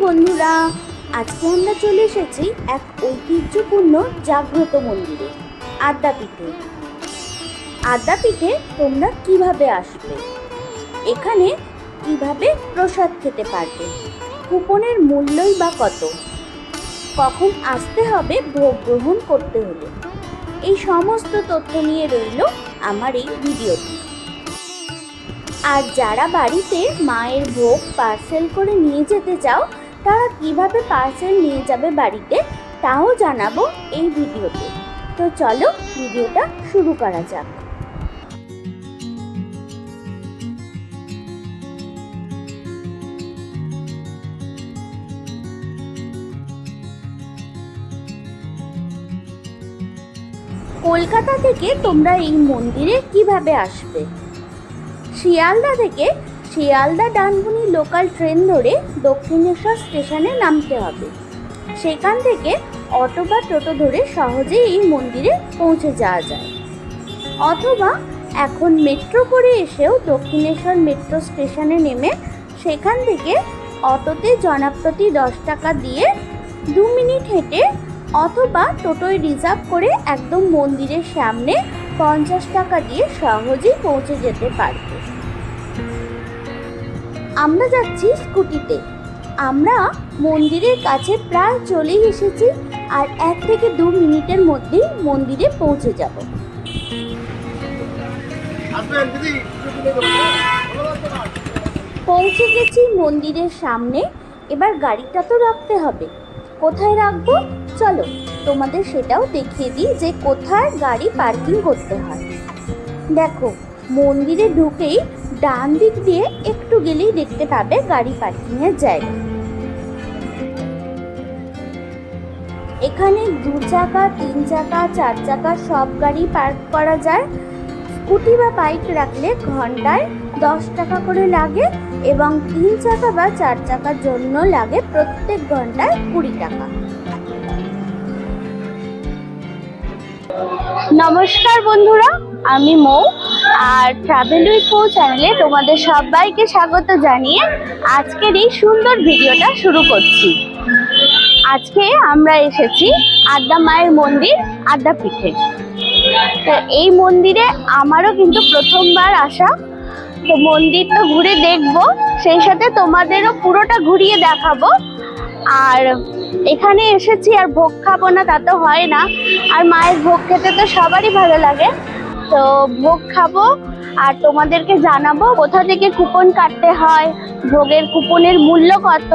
বন্ধুরা, আজকে আমরা চলে এসেছি এক ঐতিহ্যপূর্ণ জাগ্রত মন্দিরে, আদ্যাপীঠে। আদ্যাপীঠে তোমরা কীভাবে আসবে? এখানে কীভাবে প্রসাদ খেতে পারবে? কুপনের মূল্যই বা কত? কখন আসতে হবে ভোগ গ্রহণ করতে হলে? এই সমস্ত তথ্য নিয়ে রইল আমার এই ভিডিওটি। আর যারা বাড়িতে মায়ের ভোগ পার্সেল করে নিয়ে যেতে চাও তারা কীভাবে পার্সেল নিয়ে যাবে বাড়িতে, তাও জানাব এই ভিডিওতে। তো চলো ভিডিওটা শুরু করা যাক। কলকাতা থেকে তোমরা এই মন্দিরে কীভাবে আসবে? শিয়ালদা থেকে শিয়ালদা ডানকুনি লোকাল ট্রেন ধরে দক্ষিণেশ্বর স্টেশনে নামতে হবে। সেখান থেকে অটো বা টোটো ধরে সহজেই এই মন্দিরে পৌঁছে যাওয়া যায়। অথবা এখন মেট্রো করে এসেও দক্ষিণেশ্বর মেট্রো স্টেশনে নেমে সেখান থেকে অটোতে জনাপ্রতি দশ টাকা দিয়ে দু মিনিট হেঁটে অথবা টোটোয় রিজার্ভ করে একদম মন্দিরের সামনে পঞ্চাশ টাকা দিয়ে সহজেই পৌঁছে যেতে পারবে। আমরা যাচ্ছি স্কুটিতে। আমরা মন্দিরের কাছে প্রায় চলেই এসেছি আর এক থেকে দু মিনিটের মধ্যেই মন্দিরে পৌঁছে যাব। পৌঁছে গেছি মন্দিরের সামনে। এবার গাড়িটা তো রাখতে হবে। কোথায় রাখব? চলো তোমাদের সেটাও দেখিয়ে দিই যে কোথায় গাড়ি পার্কিং করতে হয়। দেখো মন্দিরে ঢুকেই ডান দিক দিয়ে একটু গেলেই দেখতে পাবে গাড়ি পার্কিংয়ের জায়গা। এখানে দু চাকা, তিন চাকা, চার চাকা সব গাড়ি পার্ক করা যায়। স্কুটি বা বাইক রাখলে ঘন্টায় দশ টাকা করে লাগে এবং তিন চাকা বা চার চাকার জন্য লাগে প্রত্যেক ঘন্টায় কুড়ি টাকা। নমস্কার বন্ধুরা, আমি মৌ। আর ট্রাভেল উইথ মৌ চ্যানেলে তোমাদের সবাইকে স্বাগত জানিয়ে আজকের এই সুন্দর ভিডিওটা শুরু করছি। আজকে আমরা এসেছি আদ্যা মায়ের মন্দির আদ্যাপীঠে তো এই মন্দিরে আমারও কিন্তু প্রথমবার আসা। তো মন্দির তো ঘুরে দেখব, সেই সাথে তোমাদেরও পুরোটা ঘুরিয়ে দেখাবো। আর এখানে এসেছি আর ভোগ খাব না তা তো হয় না। আর মায়ের ভোগ খেতে তো সবারই ভালো লাগে। তো ভোগ খাব আর তোমাদেরকে জানাব কোথা থেকে কুপন কাটতে হয়, ভোগের কুপনের মূল্য কত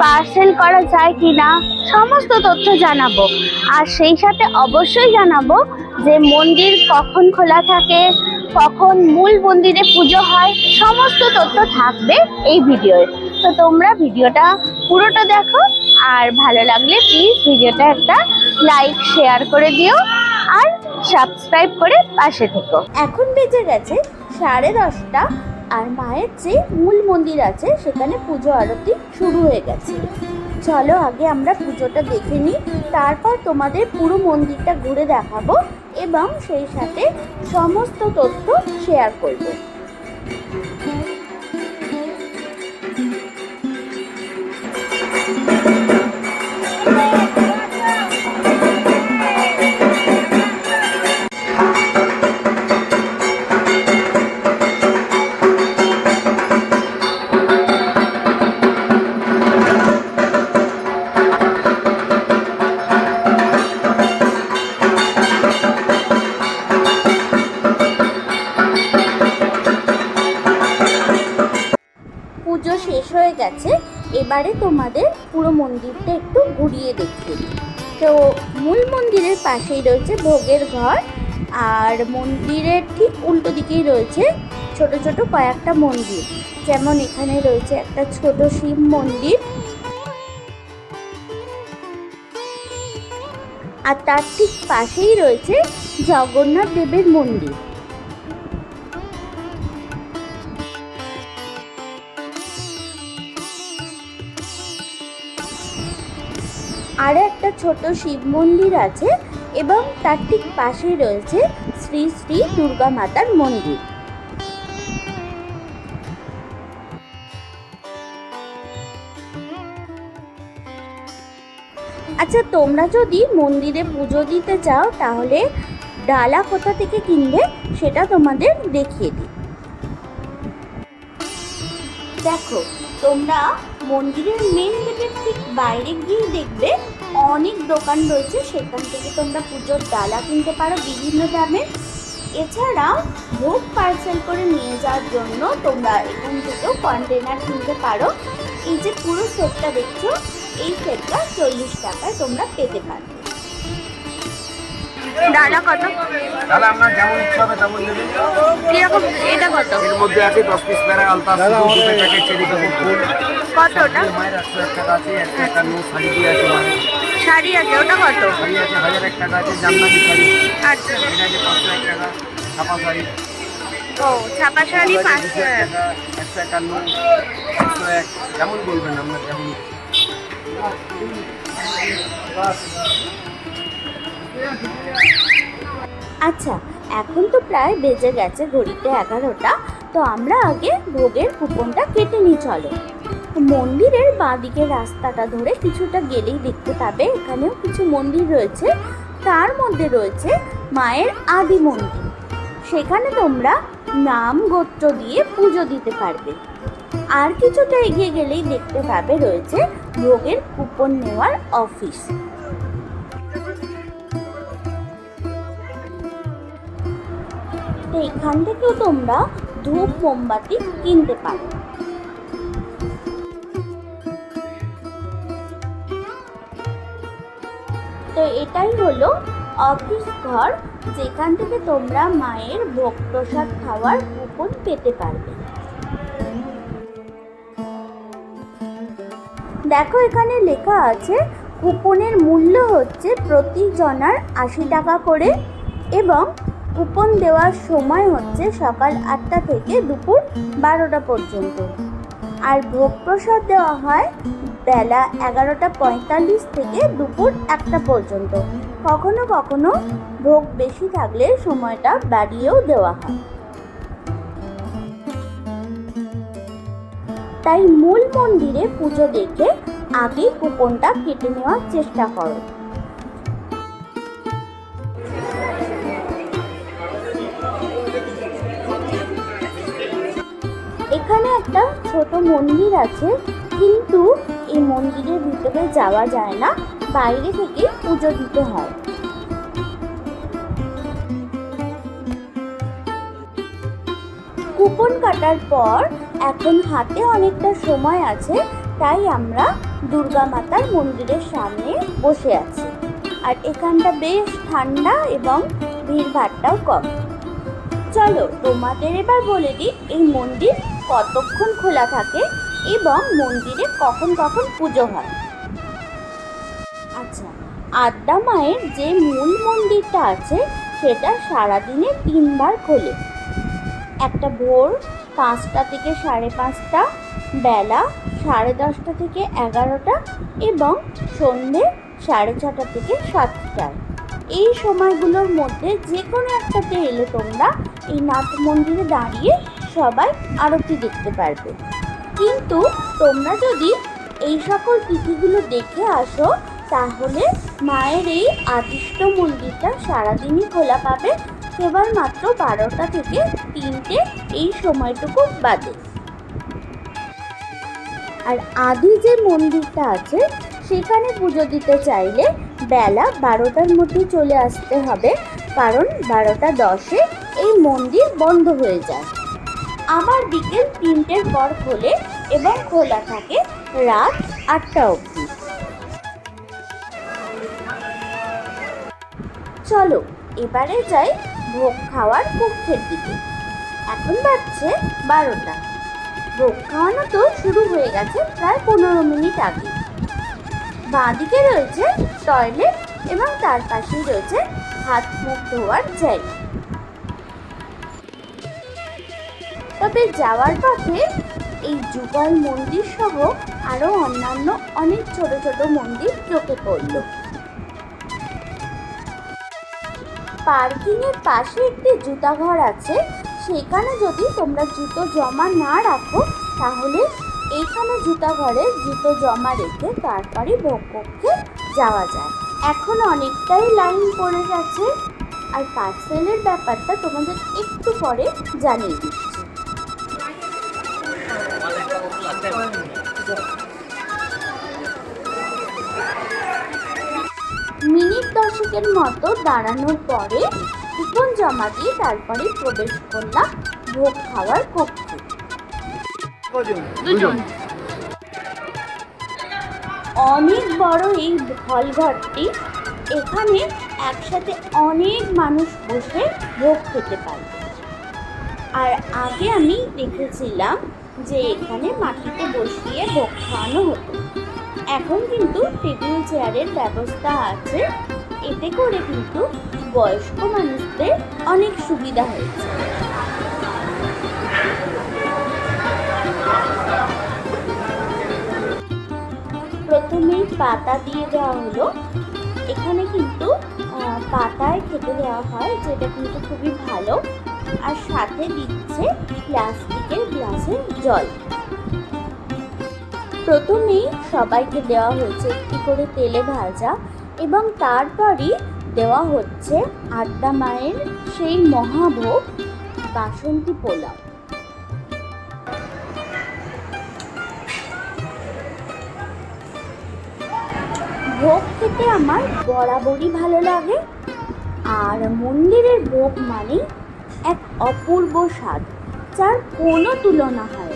পার্সেল করা যায় কি না সমস্ত তথ্য জানাব। আর সেই সাথে অবশ্যই জানাব যে মন্দির কখন খোলা থাকে, কখন মূল মন্দিরে পুজো হয়, সমস্ত তথ্য থাকবে এই ভিডিওয়ে। তো তোমরা ভিডিওটা পুরোটা দেখো, আর ভালো লাগলে প্লিজ ভিডিওটা একটা লাইক শেয়ার করে দিও। আর সাবস্ক্রাইব করে পাশে থেকো। এখন বেজে গেছে সাড়ে দশটা, আর মায়ের যে মূল মন্দির আছে, সেখানে পুজো আরতি শুরু হয়ে গেছে। চলো আগে আমরা পুজোটা দেখে নিই, তারপর তোমাদের পুরো মন্দিরটা ঘুরে দেখাবো এবং সেই সাথে সমস্ত তথ্য শেয়ার করব। গেছে, এবারে তোমাদের পুরো মন্দিরটা একটু ঘুরিয়ে দেখিয়ে তো মূল মন্দিরের পাশেই রয়েছে ভোগের ঘর, আর মন্দিরের ঠিক উল্টো দিকেই রয়েছে ছোট ছোট কয়েকটা মন্দির। যেমন এখানে রয়েছে একটা ছোট শিব মন্দির। আর তার ঠিক পাশেই রয়েছে জগন্নাথ দেবের মন্দির। আরও একটা ছোট শিব মন্দির আছে এবং তার ঠিক পাশেই রয়েছে শ্রী শ্রী দুর্গা মাতার মন্দির। আচ্ছা তোমরা যদি মন্দিরে পুজো দিতে চাও, তাহলে ডালা কোথা থেকে কিনবে সেটা তোমাদের দেখিয়ে দিই। দেখো, তোমরা মন্দিরের মেন গেটের ঠিক বাইরে গিয়ে দেখবে অনেক দোকান রয়েছে, সেখান থেকে তোমরা পুজোর ডালা কিনতে পারো বিভিন্ন দামে। এছাড়াও ভোগ পার্সেল করে নিয়ে যাওয়ার জন্য তোমরা এখান থেকেও কন্টেনার কিনতে পারো। এই যে পুরো সেটটা দেখছ, এই সেটটা চল্লিশ টাকায় তোমরা পেতে পারো। ডালা কত? তাহলে আপনার যেমন ইচ্ছা হবে তেমন নেবেন কীরকম এটা কত? এর মধ্যে আছে দশ পিস প্যারা আলতা দুটো প্যাকেট চেরি কাপড় ফুল। কতটা? মায়ের একশো এক টাকা আছে একশো একটা নো শাড়ি দিয়ে আছে মায়ের। শাড়ি আছে ওটা কত? শাড়ি আছে হাজার এক টাকা আছে জামদানি শাড়ি। আচ্ছা। এটা আছে পাঁচশো এক টাকা ছাপা শাড়ি। ও ছাপা শাড়ি পাঁচশো একশো একান্ন একশো এক। যেমন বলবেন আপনার যেমন। আচ্ছা এখন তো প্রায় বেজে গেছে ঘড়িতে এগারোটা, তো আমরা আগে ভোগের কুপনটা কেটে নিই, চলো। মন্দিরের বাঁদিকে রাস্তাটা ধরে কিছুটা গেলেই দেখতে পাবে, এখানেও কিছু মন্দির রয়েছে। তার মধ্যে রয়েছে মায়ের আদি মন্দির। সেখানে তোমরা নাম গোত্র দিয়ে পুজো দিতে পারবে। আর কিছুটা এগিয়ে গেলেই দেখতে পাবে রয়েছে ভোগের কুপন নেওয়ার অফিস। তো এখান থেকেও তোমরা ধূপ, মোমবাতি কিনতে পারো। তো এটাই হলো অফিস ঘর, যেখান থেকে তোমরা মায়ের ভোগ প্রসাদ খাওয়ার কুপন পেতে পারবে। দেখো এখানে লেখা আছে, কুপনের মূল্য হচ্ছে প্রতি জনার আশি টাকা করে এবং কুপন দেওয়ার সময় হচ্ছে সকাল আটটা থেকে দুপুর বারোটা পর্যন্ত। আর ভোগ প্রসাদ দেওয়া হয় বেলা এগারোটা পঁয়তাল্লিশ থেকে দুপুর একটা পর্যন্ত। কখনো কখনো ভোগ বেশি থাকলে সময়টা বাড়িয়েও দেওয়া হয়। তাই মূল মন্দিরে পুজো দেখে আগে কুপনটা কেটে নেওয়ার চেষ্টা করো। একটা ছোট মন্দির আছে, কিন্তু এই মন্দিরের ভিতরে যাওয়া যায় না, বাইরে থেকে পুজো দিতে হয়। কুপন কাটার পর এখন হাতে অনেকটা সময় আছে, তাই আমরা দুর্গা মাতার মন্দিরের সামনে বসে আছি। আর এখানটা বেশ ঠান্ডা এবং ভিড়ভাড়টাও কম। চলো, তোমাদের এবার বলে দিই, এই মন্দির কতক্ষণ খোলা থাকে এবং মন্দিরে কখন কখন পুজো হয়। আচ্ছা আদ্যা মায়ের যে মূল মন্দিরটা আছে, সেটা সারাদিনে তিনবার খোলে। একটা ভোর পাঁচটা থেকে সাড়ে পাঁচটা, বেলা সাড়ে দশটা থেকে এগারোটা এবং সন্ধে সাড়ে ছটা থেকে সাতটায়। এই সময়গুলোর মধ্যে যে কোনো একটাতে এলে তোমরা এই নাট মন্দিরে দাঁড়িয়ে সবাই আরতি দেখতে পারবে। কিন্তু তোমরা যদি এই সকল তিথিগুলো দেখে আসো, তাহলে মায়ের এই আদিষ্ট মন্দিরটা সারাদিনই খোলা পাবে। কেবলমাত্র বারোটা থেকে তিনটে এই সময়টুকু বাদে। আর আদি যে মন্দিরটা আছে, সেখানে পুজো দিতে চাইলে বেলা বারোটার মধ্যে চলে আসতে হবে, কারণ বারোটা দশে এই মন্দির বন্ধ হয়ে যায়। আবার বিকেল তিনটের পর খোলে এবং খোলা থাকে রাত আটটা অবধি। চলো, এবারে যাই ভোগ খাওয়ার কক্ষের দিকে। এখন বাজছে বারোটা। ভোগ খাওয়ানো তো শুরু হয়ে গেছে প্রায় পনেরো মিনিট আগে। বাঁদিকে রয়েছে টয়লেট এবং তার পাশেই রয়েছে হাত মুখ ধোয়ার জায়গা। তবে যাওয়ার পথে এই যুগল মন্দির সহ আরও অন্যান্য অনেক ছোট ছোট মন্দির চোখে পড়ল। পার্কিং এর পাশে একটি জুতা ঘর আছে, সেখানে যদি তোমরা জুতো জমা না রাখো, তাহলে এইখানে জুতা ঘরে জুতো জমা রেখে তারপরে ভোগ কক্ষে যাওয়া যায়। এখন অনেকটাই লাইন পড়ে গেছে। আর পার্সেলের ব্যাপারটা তোমাদের একটু পরে জানিয়ে দিচ্ছি। মিনিট দশকের মতো দাঁড়ানোর পরে কুপন জমা দিয়ে তারপরে প্রবেশ করলাম ভোগ খাওয়ার কক্ষে। দুজন। অনেক বড় এই হল ঘরটি এখানে একসাথে অনেক মানুষ বসে ভোগ খেতে পারবে আর আগে আমি দেখেছিলাম যে এখানে মাটিতে বসিয়ে ভোগ খাওয়ানো হতো। এখন কিন্তু টেবিল চেয়ারের ব্যবস্থা আছে। এতে করে কিন্তু বয়স্ক মানুষদের অনেক সুবিধা হয়েছে। পাতা দিয়ে দেওয়া হলো। এখানে কিন্তু পাতায় খেতে দেওয়া হয়, যেটা কিন্তু খুবই ভালো। আর সাথে দিচ্ছে প্লাস্টিকের গ্লাসের জল। প্রথমেই সবাইকে দেওয়া হয়েছে একটি করে তেলে ভাজা এবং তারপরই দেওয়া হচ্ছে আড্ডা মায়ের সেই মহাভোগ বাসন্তী পোলাও। ভোগ খেতে আমার বরাবরই ভালো লাগে। আর মন্দিরের ভোগ মানে এক অপূর্ব স্বাদ, যার কোনো তুলনা হয়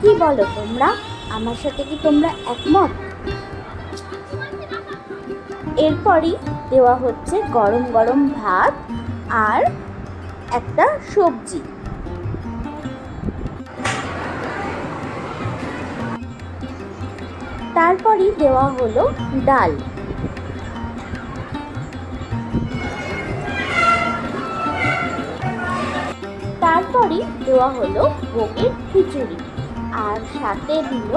কি বলো তোমরা? আমার সাথে কি তোমরা একমত? এরপরই দেওয়া হচ্ছে গরম গরম ভাত আর একটা সবজি। তারপরই দেওয়া হলো ডাল। তারপরই দেওয়া হলো ভোগের খিচুড়ি আর সাথে দিল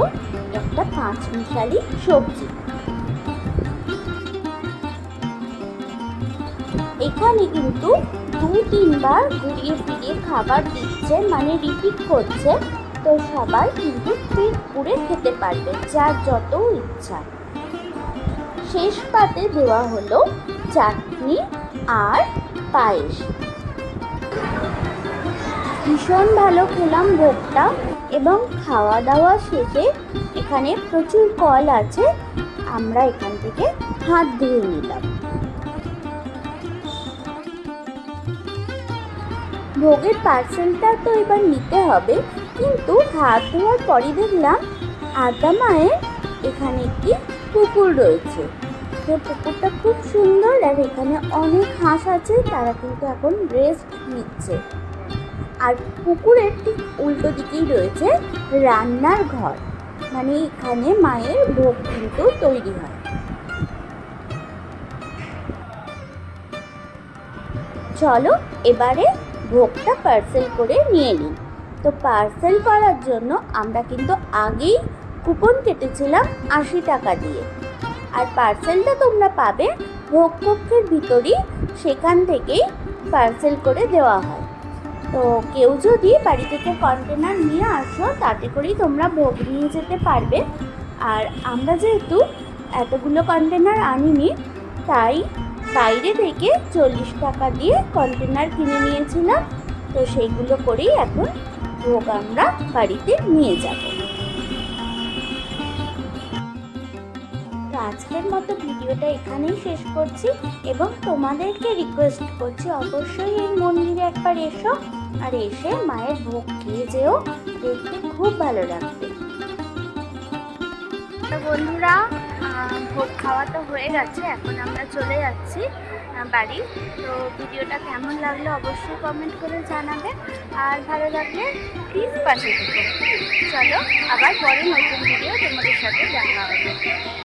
একটা পাঁচ মিশালি সবজি। এখানে কিন্তু দু তিনবার ঘুরিয়ে ফিরিয়ে খাবার দিচ্ছে মানে রিপিট করছে তো সবাই কিন্তু পেট পুড়ে খেতে পারবে যার যত ইচ্ছা। শেষ পাতে দেওয়া হলো চাটনি আর পায়েস। ভীষণ ভালো খেলাম ভোগটা এবং খাওয়া দাওয়া শেষে এখানে প্রচুর কল আছে, আমরা এখান থেকে হাত ধুয়ে নিলাম। ভোগের পার্সেলটা তো এবার নিতে হবে। কিন্তু হাত ধোয়ার পরই দেখলাম আদা মায়ের এখানে একটি পুকুর রয়েছে। তো পুকুরটা খুব সুন্দর আর এখানে অনেক হাঁস আছে, তারা কিন্তু এখন রেস্ট নিচ্ছে। আর পুকুরের ঠিক উল্টো দিকেই রয়েছে রান্নার ঘর। মানে এখানে মায়ের ভোগ কিন্তু তৈরি হয়। চলো এবারে ভোগটা পার্সেল করে নিয়ে নিই। তো পার্সেল করার জন্য আমরা কিন্তু আগেই কুপন কেটেছিলাম আশি টাকা দিয়ে। আর পার্সেলটা তোমরা পাবে ভোগ কক্ষের ভিতরই সেখান থেকেই পার্সেল করে দেওয়া হয়। তো কেউ যদি বাড়ি থেকে কন্টেনার নিয়ে আসো, তাতে করেই তোমরা ভোগ নিয়ে যেতে পারবে। আর আমরা যেহেতু এতগুলো কন্টেনার আনিনি, তাই বাইরে থেকে চল্লিশ টাকা দিয়ে কন্টেনার কিনে নিয়েছিলাম। তো সেইগুলো করেই এখন ভোগ আমরা বাড়িতে নিয়ে যাব। আজকের মতো ভিডিওটা এখানেই শেষ করছি এবং তোমাদেরকে রিকোয়েস্ট করছি অবশ্যই এই মন্দিরে একবার এসো আর এসে মায়ের ভোগ খেয়ে যেও, দেখতে খুব ভালো লাগবে। বন্ধুরা ভোগ খাওয়া তো হয়ে গেছে, এখন আমরা চলে যাচ্ছি। বাড়ি। তো ভিডিওটা কেমন লাগল অবশ্যই কমেন্ট করে জানাবে। আর ভালো লাগলে প্লিজ পাশে থেকে। চলো, আবার পরে নতুন ভিডিও তোমাদের সাথে দেখা হবে।